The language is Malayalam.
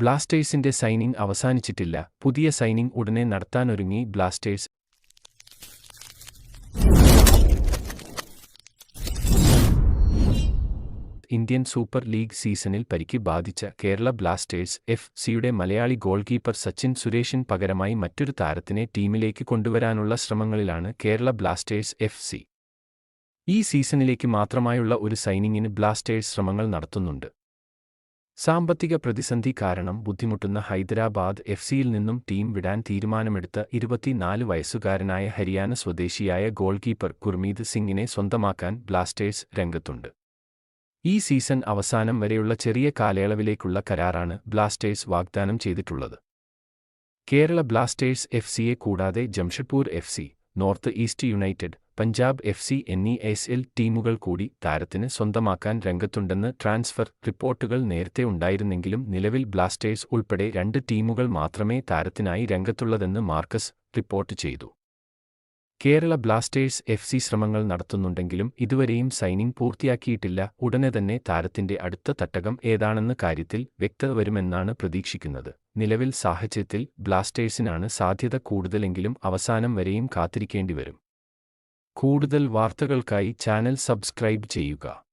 ബ്ലാസ്റ്റേഴ്സിന്റെ സൈനിങ് അവസാനിച്ചിട്ടില്ല. പുതിയ സൈനിങ് ഉടനെ നടത്താനൊരുങ്ങി ബ്ലാസ്റ്റേഴ്സ്. ഇന്ത്യൻ സൂപ്പർ ലീഗ് സീസണിൽ പരിക്ക് ബാധിച്ച കേരള ബ്ലാസ്റ്റേഴ്സ് എഫ് സിയുടെ മലയാളി ഗോൾ കീപ്പർ സച്ചിൻ സുരേഷിന് പകരമായി മറ്റൊരു താരത്തിനെ ടീമിലേക്ക് കൊണ്ടുവരാനുള്ള ശ്രമങ്ങളിലാണ് കേരള ബ്ലാസ്റ്റേഴ്സ് എഫ് സി. ഈ സീസണിലേക്ക് മാത്രമായുള്ള ഒരു സൈനിങ്ങിന് ബ്ലാസ്റ്റേഴ്സ് ശ്രമങ്ങൾ നടത്തുന്നുണ്ട്. സാമ്പത്തിക പ്രതിസന്ധി കാരണം ബുദ്ധിമുട്ടുന്ന ഹൈദരാബാദ് എഫ് സിയിൽ നിന്നും ടീം വിടാൻ തീരുമാനമെടുത്ത ഇരുപത്തിനാല് വയസ്സുകാരനായ ഹരിയാന സ്വദേശിയായ ഗോൾകീപ്പർ ഗുർമീത് സിംഗിനെ സ്വന്തമാക്കാൻ ബ്ലാസ്റ്റേഴ്സ് രംഗത്തുണ്ട്. ഈ സീസൺ അവസാനം വരെയുള്ള ചെറിയ കാലയളവിലേക്കുള്ള കരാറാണ് ബ്ലാസ്റ്റേഴ്സ് വാഗ്ദാനം ചെയ്തിട്ടുള്ളത്. കേരള ബ്ലാസ്റ്റേഴ്സ് എഫ് സിയെ കൂടാതെ Jamshedpur F C North East United Punjab F C എന്നീ എസ് എൽ ടീമുകൾ കൂടി താരത്തിന് സ്വന്തമാക്കാൻ രംഗത്തുണ്ടെന്ന് ട്രാൻസ്ഫർ റിപ്പോർട്ടുകൾ നേരത്തെ ഉണ്ടായിരുന്നെങ്കിലും നിലവിൽ ബ്ലാസ്റ്റേഴ്സ് ഉൾപ്പെടെ രണ്ട് ടീമുകൾ മാത്രമേ താരത്തിനായി രംഗത്തുള്ളതെന്ന് മാർക്കസ് റിപ്പോർട്ട് ചെയ്തു. കേരള ബ്ലാസ്റ്റേഴ്സ് എഫ് സി ശ്രമങ്ങൾ നടത്തുന്നുണ്ടെങ്കിലും ഇതുവരെയും സൈനിങ് പൂർത്തിയാക്കിയിട്ടില്ല. ഉടനെ തന്നെ താരത്തിന്റെ അടുത്ത തട്ടകം ഏതാണെന്ന കാര്യത്തിൽ വ്യക്തത വരുമെന്നാണ് പ്രതീക്ഷിക്കുന്നത്. നിലവിൽ സാഹചര്യത്തിൽ ബ്ലാസ്റ്റേഴ്സിനാണ് സാധ്യത കൂടുതലെങ്കിലും അവസാനം വരെയും കാത്തിരിക്കേണ്ടിവരും. കൂടുതൽ വാർത്തകൾക്കായി ചാനൽ സബ്സ്ക്രൈബ് ചെയ്യുക.